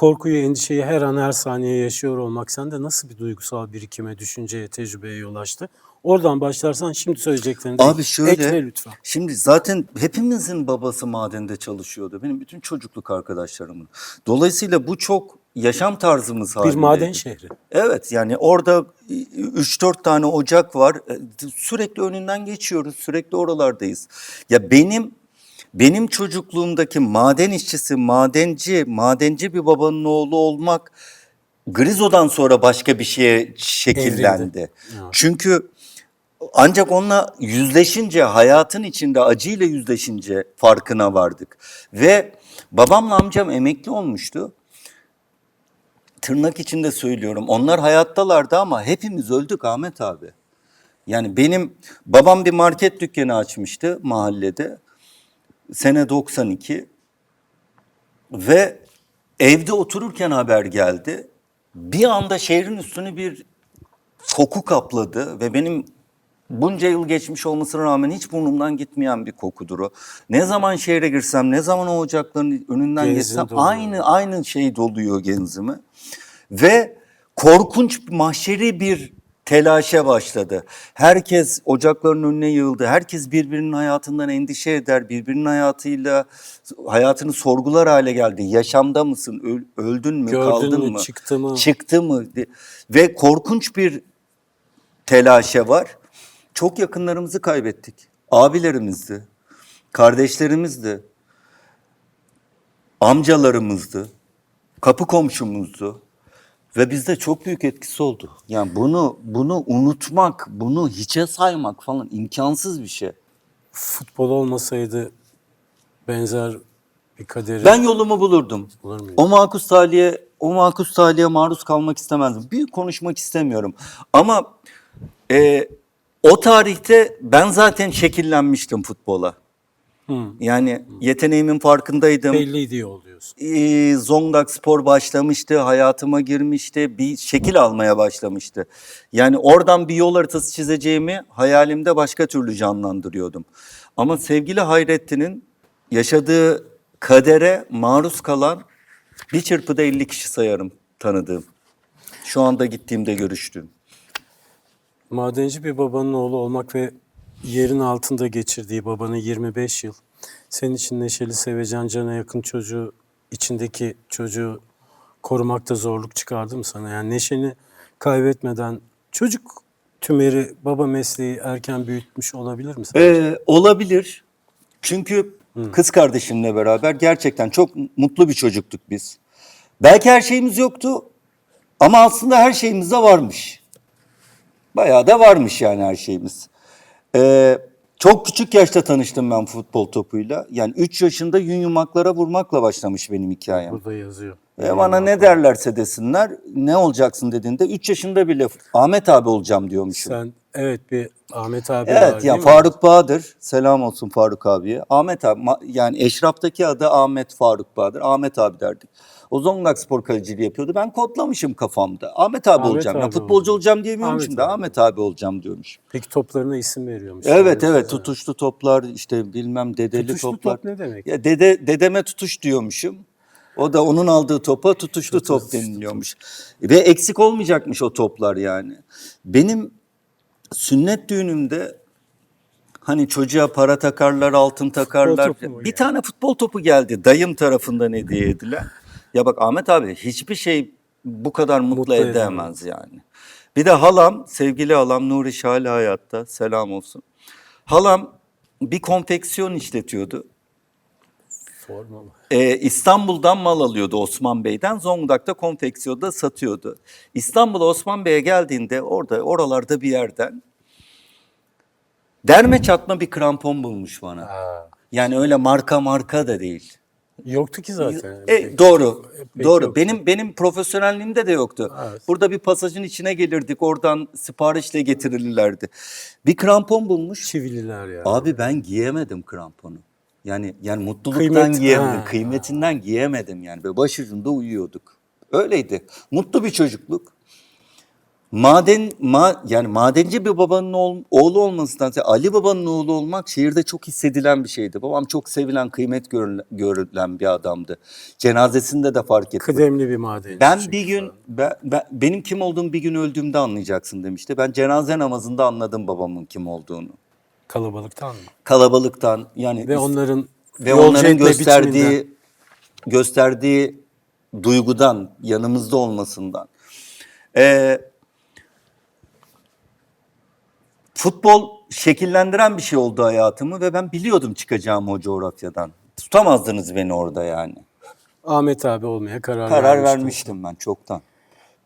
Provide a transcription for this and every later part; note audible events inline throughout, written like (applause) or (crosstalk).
korkuyu, endişeyi her an her saniye yaşıyor olmak sende nasıl bir duygusal birikime, düşünceye, tecrübeye yol açtı? Oradan başlarsan şimdi söyleyeceklerini Abi şöyle, ekle lütfen. şimdi zaten hepimizin babası madende çalışıyordu. Benim bütün çocukluk arkadaşlarımın. Dolayısıyla bu çok yaşam tarzımız Bir halinde. maden şehri. Evet yani orada 3-4 tane ocak var. E, Sürekli önünden geçiyoruz. Sürekli oralardayız. Ya benim benim çocukluğumdaki maden işçisi, madenci, madenci bir babanın oğlu olmak Grizo'dan sonra başka bir şeye şekillendi. Çünkü ancak onunla yüzleşince, hayatın içinde acıyla yüzleşince farkına vardık. Ve babamla amcam emekli olmuştu. Tırnak içinde söylüyorum. Onlar hayattalardı ama hepimiz öldük Ahmet abi. Yani benim babam bir market dükkanı açmıştı mahallede. Sene 92. Ve evde otururken haber geldi. Bir anda şehrin üstünü bir koku kapladı ve benim bunca yıl geçmiş olmasına rağmen hiç burnumdan gitmeyen bir kokudur o. Ne zaman şehre girsem, ne zaman o ocakların önünden Genzin geçsem doluyor. aynı aynı şey doluyor genzime. Ve korkunç mahşeri bir telaşa başladı. Herkes ocakların önüne yığıldı. Herkes birbirinin hayatından endişe eder. Birbirinin hayatıyla hayatını sorgular hale geldi. Yaşamda mısın? Öl- öldün mü? Gördün kaldın mü? mı? Çıktı mı? Çıktı mı? Ve korkunç bir telaşa var. Çok yakınlarımızı kaybettik. Abilerimizdi, kardeşlerimizdi, amcalarımızdı, kapı komşumuzdu. Ve bizde çok büyük etkisi oldu. Yani bunu bunu unutmak, bunu hiçe saymak falan imkansız bir şey. Futbol olmasaydı benzer bir kaderi Ben yolumu bulurdum. Bulur muydun? O makus taliye, o makus taliye maruz kalmak istemezdim. Büyük konuşmak istemiyorum. Ama e, o tarihte ben zaten şekillenmiştim futbola. Yani yeteneğimin farkındaydım. belli diye oluyorsun. Ee, Zonguldak Spor başlamıştı, hayatıma girmişti, bir şekil almaya başlamıştı. Yani oradan bir yol haritası çizeceğimi hayalimde başka türlü canlandırıyordum. Ama sevgili Hayrettin'in yaşadığı kadere maruz kalan bir çırpıda 50 kişi sayarım tanıdığım. Şu anda gittiğimde görüştüğüm. Madenci bir babanın oğlu olmak ve yerin altında geçirdiği babanın 25 yıl senin için neşeli, sevecen, cana yakın çocuğu, içindeki çocuğu korumakta zorluk çıkardı mı sana? Yani neşeni kaybetmeden çocuk tümeri baba mesleği erken büyütmüş olabilir mi sence? Ee, olabilir. Çünkü kız kardeşimle beraber gerçekten çok mutlu bir çocuktuk biz. Belki her şeyimiz yoktu ama aslında her şeyimiz de varmış. Bayağı da varmış yani her şeyimiz. Ee, çok küçük yaşta tanıştım ben futbol topuyla. Yani 3 yaşında yün yumaklara vurmakla başlamış benim hikayem. Burada yazıyor. E bana ne derlerse desinler, ne olacaksın dediğinde 3 yaşında bile Ahmet abi olacağım diyormuşum. Sen evet bir Ahmet abi var Evet değil ya mi? Faruk Bahadır selam olsun Faruk abiye. Ahmet abi yani Eşraf'taki adı Ahmet Faruk Bahadır. Ahmet abi derdik. O Zonguldak spor kaleciliği yapıyordu. Ben kodlamışım kafamda. Ahmet abi Ahmet olacağım. ya abi futbolcu olacağım. olacağım diyemiyormuşum Ahmet da abi. Ahmet abi olacağım diyormuşum. Peki toplarına isim veriyormuş. Evet Öyle evet tutuşlu toplar işte bilmem dedeli Tutuşlu toplar. top ne demek? Ya dede dedeme tutuş diyormuşum. O da onun aldığı topa tutuşlu top Tutuşlu deniliyormuş. Ve eksik olmayacakmış o toplar yani. Benim sünnet düğünümde hani çocuğa para takarlar, altın takarlar. Bir geldi? tane futbol topu geldi dayım tarafından hediye edilen. Ya bak Ahmet abi hiçbir şey bu kadar mutlu, Mutlu edemez yani. Bir de halam, sevgili halam Nuri Şahali hayatta selam olsun. Halam bir konfeksiyon işletiyordu. Formalı. Ee, İstanbul'dan mal alıyordu Osman Bey'den. Zonguldak'ta konfeksiyonda satıyordu. İstanbul'a Osman Bey'e geldiğinde orada oralarda bir yerden derme çatma bir krampon bulmuş bana. Ha. Yani öyle marka marka da değil. Yoktu ki zaten. E, doğru. pek doğru. yoktu. Benim benim profesyonelliğimde de yoktu. Evet. Burada bir pasajın içine gelirdik. Oradan siparişle getirilirlerdi. Bir krampon bulmuş. Çivililer yani. Abi ben giyemedim kramponu. Yani yani mutluluktan Kıymet- giyemedim. Ha. Kıymetinden giyemedim yani. Böyle başucunda uyuyorduk. Öyleydi. Mutlu bir çocukluk. Maden ma, yani madenci bir babanın oğlu, oğlu olmasından Ali babanın oğlu olmak şehirde çok hissedilen bir şeydi. Babam çok sevilen, kıymet görülen, görülen bir adamdı. Cenazesinde de fark ettim. Kıdemli bir madenci. Ben bir gün ben, ben- benim kim olduğumu bir gün öldüğümde anlayacaksın demişti. Ben cenaze namazında anladım babamın kim olduğunu. Kalabalıktan mı? Kalabalıktan yani Ve onların ve onların gösterdiği biçiminden. gösterdiği duygudan, yanımızda olmasından. Ee, futbol şekillendiren bir şey oldu hayatımı ve ben biliyordum çıkacağımı o coğrafyadan. Tutamazdınız beni orada yani. Ahmet abi olmaya karar, Karar vermiştim. vermiştim ben çoktan.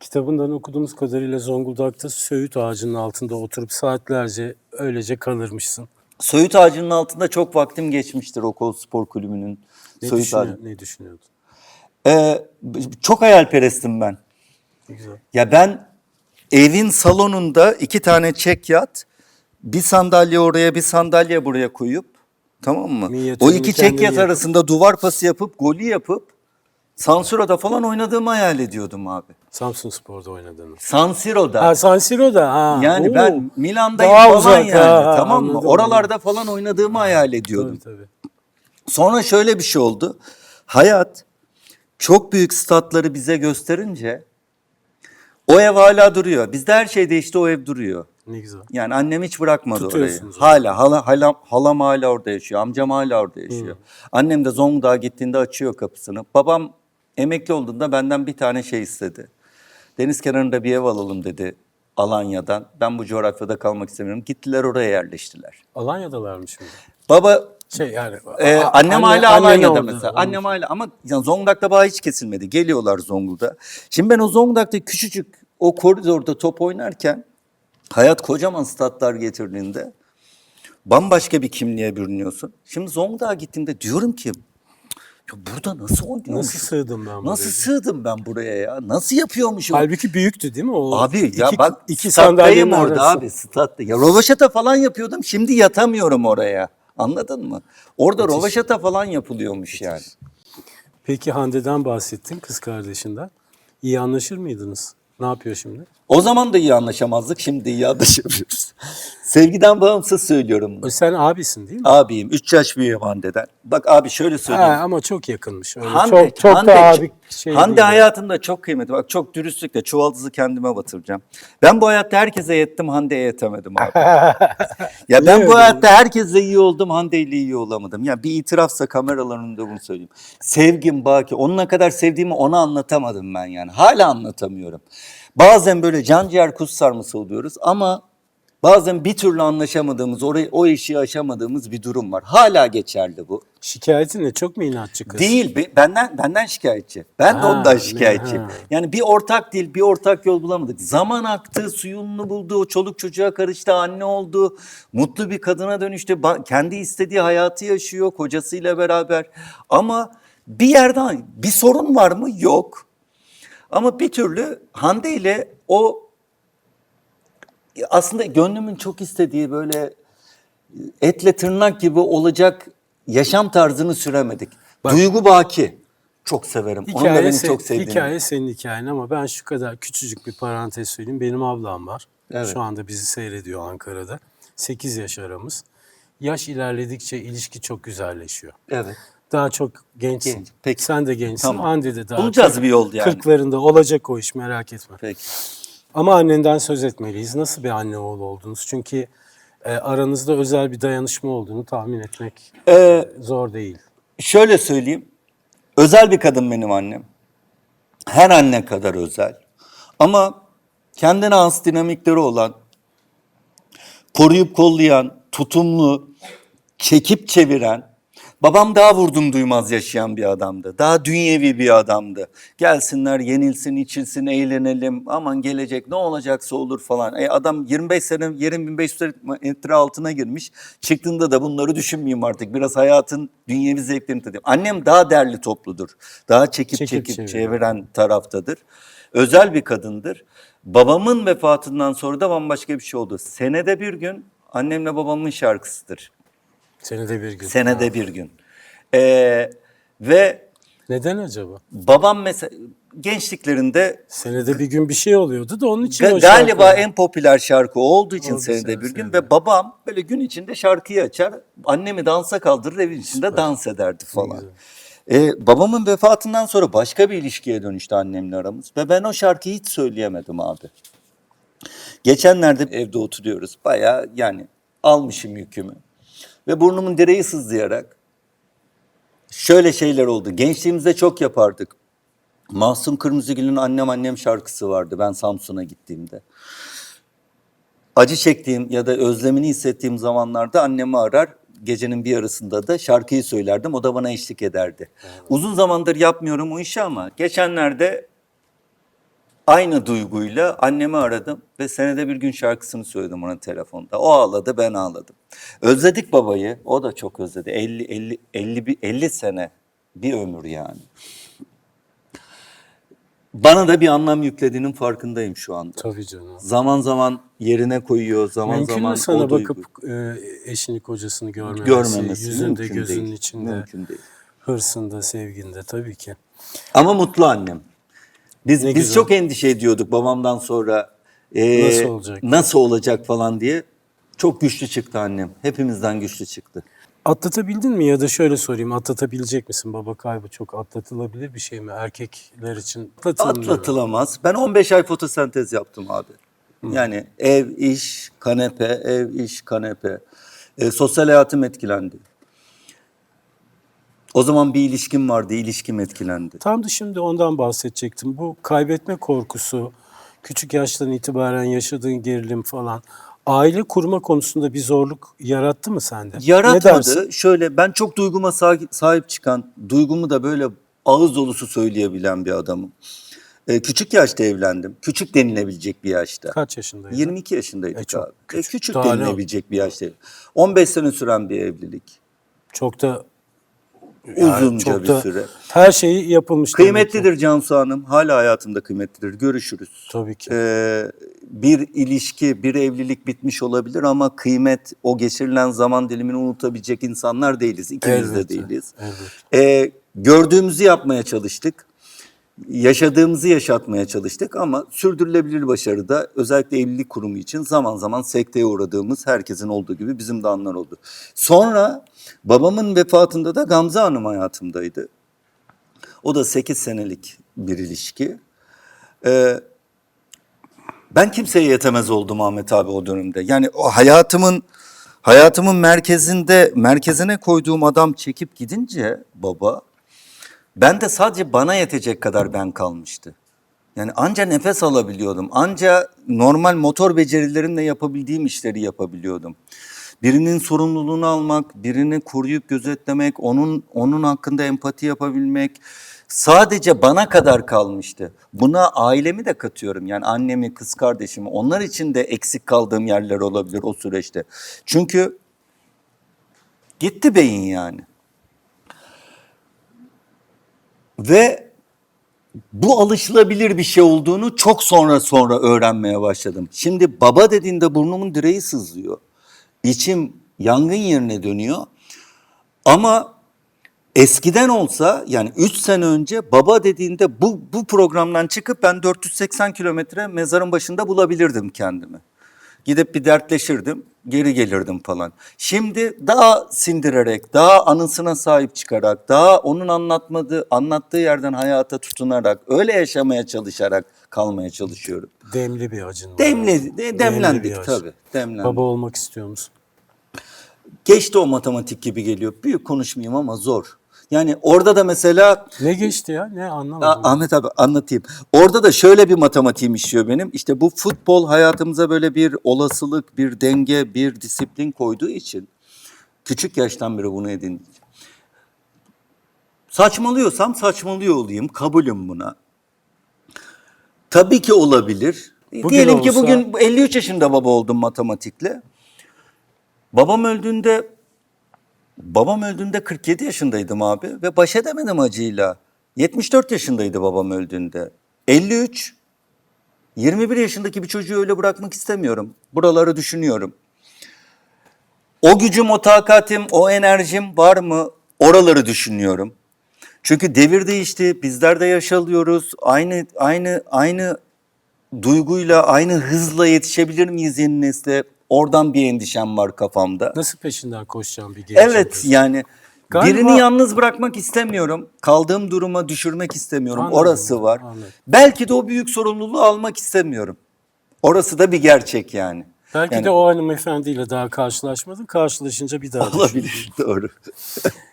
Kitabından okuduğumuz kadarıyla Zonguldak'ta söğüt ağacının altında oturup saatlerce öylece kalırmışsın. Söğüt ağacının altında çok vaktim geçmiştir Okul Spor Kulübü'nün. Ne, Söğüt düşünüyor, ağacı. ne düşünüyordun? Ee, çok hayalperestim ben. Güzel. Ya ben evin salonunda iki tane çek yat, bir sandalye oraya bir sandalye buraya koyup tamam mı? Minyatürünü O iki çek yat arasında duvar pası yapıp golü yapıp Sansiro'da falan oynadığımı hayal ediyordum abi. Samsun Spor'da oynadığını. San Siro'da. Ha San Siro'da. Ha. yani Oo. ben Milan'dayım Daha falan uzak, yani ha, tamam mı? anladım, Oralarda falan oynadığımı hayal ediyordum. Tabii tabii. Sonra şöyle bir şey oldu. Hayat çok büyük statları bize gösterince o ev hala duruyor. Bizde her şey değişti o ev duruyor. Ne güzel. Yani annem hiç bırakmadı orayı. Tutuyorsunuz Hala, hala, halam, halam hala orada yaşıyor. Amcam hala orada yaşıyor. Annem de Zonguldak'a gittiğinde açıyor kapısını. Babam emekli olduğunda benden bir tane şey istedi. Deniz kenarında bir ev alalım dedi Alanya'dan. Ben bu coğrafyada kalmak istemiyorum. Gittiler oraya yerleştiler. Alanya'dalarmış mı? Baba Şey yani. a- annem anne- hala Alanya'da orada, mesela. olmuş. Annem hala ama yani Zonguldak'ta bağ hiç kesilmedi. Geliyorlar Zonguldak'a. Şimdi ben o Zonguldak'ta küçücük o koridorda top oynarken hayat kocaman statlar getirdiğinde bambaşka bir kimliğe bürünüyorsun. Şimdi Zonguldak'a gittiğimde diyorum ki ya burada nasıl oynuyormuşum? Nasıl sığdım ben buraya? Nasıl sığdım ben buraya ya? Nasıl yapıyormuşum? Halbuki büyüktü değil mi? O Abi ya iki, bak iki sandalyenin orada arası. abi statta. Ya rovaşata falan yapıyordum şimdi yatamıyorum oraya. Anladın mı? Orada rovaşata falan yapılıyormuş yani. Peki Hande'den bahsettin kız kardeşinden. İyi anlaşır mıydınız? Ne yapıyor şimdi? O zaman da iyi anlaşamazdık şimdi iyi anlaşamıyoruz. (laughs) Sevgiden bağımsız söylüyorum bunu. O Sen abisin değil mi? Abiyim 3 yaş büyüğüm Hande'den. Bak abi şöyle Ha, söyleyeyim. ama çok yakınmış. Öyle Hande, çok çok da abi şey Hande değil. hayatımda çok kıymetli. Bak çok dürüstlükle çuvaldızı kendime batıracağım. Ben bu hayatta herkese yettim, Hande'ye yetemedim abi. (laughs) ya ben bu hayatta herkesle iyi oldum, Hande ile iyi olamadım. Ya bir itirafsa kameraların önünde bunu söyleyeyim. Sevgim baki. Onun ne kadar sevdiğimi ona anlatamadım ben yani. Hala anlatamıyorum. Bazen böyle can ciğer kuş sarması oluyoruz ama bazen bir türlü anlaşamadığımız, orayı, o işi aşamadığımız bir durum var. Hala geçerli bu. Şikayetin ne? Çok mu inatçı kız? Değil, be- benden benden şikayetçi. Ben de Ha, ondan şikayetçiyim. ha. Yani bir ortak dil, bir ortak yol bulamadık. Zaman aktı, suyunu buldu, o çoluk çocuğa karıştı, anne oldu. Mutlu bir kadına dönüştü. Ba- kendi istediği hayatı yaşıyor kocasıyla beraber. Ama bir yerden bir sorun var mı? Yok. Ama bir türlü Hande ile o aslında gönlümün çok istediği böyle etle tırnak gibi olacak yaşam tarzını süremedik. Duygu baki. Çok severim. Onun da Hikaye, beni se- çok sevdiğini. hikaye senin hikayen ama ben şu kadar küçücük bir parantez söyleyeyim. Benim ablam var. Evet. Şu anda bizi seyrediyor Ankara'da. 8 yaş aramız. Yaş ilerledikçe ilişki çok güzelleşiyor. Evet. Daha çok gençsin. Genç. Peki. Sen de gençsin. Tamam. Hande de daha. Bulacağız bir yol yani. Kırklarında olacak o iş merak etme. Peki. Ama annenden söz etmeliyiz. Nasıl bir anne oğul oldunuz? Çünkü e, aranızda özel bir dayanışma olduğunu tahmin etmek Ee, zor değil. şöyle söyleyeyim. Özel bir kadın benim annem. Her anne kadar özel. Ama kendine has dinamikleri olan, koruyup kollayan, tutumlu, çekip çeviren, babam daha vurdum duymaz yaşayan bir adamdı. Daha dünyevi bir adamdı. Gelsinler, yenilsin, içilsin, eğlenelim. Aman gelecek ne olacaksa olur falan. E adam 25 sene yerin 1500 metre altına girmiş. Çıktığında da bunları düşünmeyeyim artık. Biraz hayatın dünyevi zevklerini tadayım. Annem daha derli topludur. Daha çekip Çekip çekip, çeviren taraftadır. Özel bir kadındır. Babamın vefatından sonra da bambaşka bir şey oldu. Senede bir gün annemle babamın şarkısıdır. Senede bir gün. Senede bir gün. Ee, ve Neden acaba? babam mesela gençliklerinde Senede bir gün bir şey oluyordu da onun için Ga- galiba şarkı- en popüler şarkı olduğu için Oldu senede sene bir gün senede. ve babam böyle gün içinde şarkıyı açar annemi dansa kaldırır evin içinde dans ederdi falan. Ee, babamın vefatından sonra başka bir ilişkiye dönüştü annemle aramız ve ben o şarkıyı hiç söyleyemedim abi. Geçenlerde evde oturuyoruz bayağı yani almışım yükümü ve burnumun direği sızlayarak şöyle şeyler oldu. Gençliğimizde çok yapardık. Mahsun Kırmızıgül'ün Annem Annem şarkısı vardı ben Samsun'a gittiğimde. Acı çektiğim ya da özlemini hissettiğim zamanlarda annemi arar. Gecenin bir yarısında da şarkıyı söylerdim. O da bana eşlik ederdi. Uzun zamandır yapmıyorum o işi ama geçenlerde aynı duyguyla annemi aradım ve senede bir gün şarkısını söyledim ona telefonda. O ağladı, ben ağladım. Özledik babayı. O da çok özledi. 50 50 50 bir- 50 sene bir ömür yani. Bana da bir anlam yüklediğinin farkındayım şu anda. Tabii canım. Zaman zaman yerine koyuyor, zaman Mümkün zaman sana o duygu- bakıp e, eşini kocasını görmemesi, görmemesi yüzünde mümkün gözünün değil. içinde, Mümkün değil. hırsında, sevginde tabii ki. Ama mutlu annem. Biz Ne biz güzel. çok endişe ediyorduk babamdan sonra. e, Nasıl olacak? Nasıl olacak falan diye. Çok güçlü çıktı annem. Hepimizden güçlü çıktı. Atlatabildin mi ya da şöyle sorayım atlatabilecek misin? Baba kaybı çok atlatılabilir bir şey mi? Erkekler için. Atlatılamaz. Ben 15 ay fotosentez yaptım abi. Yani ev, iş, kanepe, ev, iş, kanepe. E, sosyal hayatım etkilendi. O zaman bir ilişkim vardı, ilişkim etkilendi. Tam da şimdi ondan bahsedecektim. Bu kaybetme korkusu, küçük yaştan itibaren yaşadığın gerilim falan aile kurma konusunda bir zorluk yarattı mı sende? Yaratmadı. Şöyle ben çok duyguma sahip, çıkan, duygumu da böyle ağız dolusu söyleyebilen bir adamım. Ee, küçük yaşta evlendim. Küçük denilebilecek bir yaşta. Kaç yaşındaydın? 22 yaşındaydık E, çok abi. E, küçük. küçük denilebilecek bir yaşta. 15 sene süren bir evlilik. Çok da yani Uzunca çok bir da süre. Her şeyi yapılmış. demek ki. Kıymetlidir Cansu Hanım. Hala hayatımda kıymetlidir. Görüşürüz. Tabii ki. Ee, bir ilişki, bir evlilik bitmiş olabilir ama kıymet, o geçirilen zaman dilimini unutabilecek insanlar değiliz. İkimiz de Elbette, değiliz. elbette. Ee, gördüğümüzü yapmaya çalıştık. Yaşadığımızı yaşatmaya çalıştık ama sürdürülebilir başarıda özellikle evlilik kurumu için zaman zaman sekteye uğradığımız herkesin olduğu gibi bizim de anlar oldu. Sonra babamın vefatında da Gamze Hanım hayatımdaydı. O da 8 senelik bir ilişki. Ee, ben kimseye yetemez oldum Ahmet abi o dönemde. Yani o hayatımın hayatımın merkezinde merkezine koyduğum adam çekip gidince baba ben de sadece bana yetecek kadar ben kalmıştı. Yani anca nefes alabiliyordum. Anca normal motor becerilerimle yapabildiğim işleri yapabiliyordum. Birinin sorumluluğunu almak, birini koruyup gözetlemek, onun onun hakkında empati yapabilmek sadece bana kadar kalmıştı. Buna ailemi de katıyorum. Yani annemi, kız kardeşimi. Onlar için de eksik kaldığım yerler olabilir o süreçte. Çünkü gitti beyin yani. Ve bu alışılabilir bir şey olduğunu çok sonra sonra öğrenmeye başladım. Şimdi baba dediğinde burnumun direği sızlıyor. İçim yangın yerine dönüyor. Ama eskiden olsa yani 3 sene önce baba dediğinde bu, bu programdan çıkıp ben 480 kilometre mezarın başında bulabilirdim kendimi. Gidip bir dertleşirdim, geri gelirdim falan. Şimdi daha sindirerek, daha anısına sahip çıkarak, daha onun anlatmadığı, anlattığı yerden hayata tutunarak, öyle yaşamaya çalışarak kalmaya çalışıyorum. Demli bir acın var. Demle, de- Demli demlendik acı. tabii. Demlendik. Baba olmak istiyor musun? Geçti o matematik gibi geliyor. Büyük konuşmayayım ama zor. Yani orada da mesela Ne geçti ya? Ne anlamadım. A- Ahmet abi anlatayım. Orada da şöyle bir matematiğim işliyor benim. İşte bu futbol hayatımıza böyle bir olasılık, bir denge, bir disiplin koyduğu için küçük yaştan beri bunu edindim. Saçmalıyorsam saçmalıyor olayım. Kabulüm buna. Tabii ki olabilir. Bugün Diyelim ki olsa- bugün 53 yaşında baba oldum matematikle. Babam öldüğünde Babam öldüğünde 47 yaşındaydım abi ve baş edemedim acıyla. 74 yaşındaydı babam öldüğünde. 53. 21 yaşındaki bir çocuğu öyle bırakmak istemiyorum. Buraları düşünüyorum. O gücüm, o takatim, o enerjim var mı? Oraları düşünüyorum. Çünkü devir değişti. Bizler de yaşalıyoruz. Aynı aynı aynı duyguyla, aynı hızla yetişebilir miyiz yeni nesle? Oradan bir endişem var kafamda. Nasıl peşinden koşacağım bir gencin? Evet yani Galiba- birini yalnız bırakmak istemiyorum. Kaldığım duruma düşürmek istemiyorum. Anladım, Orası var. anladım. Belki de o büyük sorumluluğu almak istemiyorum. Orası da bir gerçek yani. Belki Yani- de o hanımefendiyle daha karşılaşmadın. Karşılaşınca bir daha. Olabilir. Doğru. (laughs)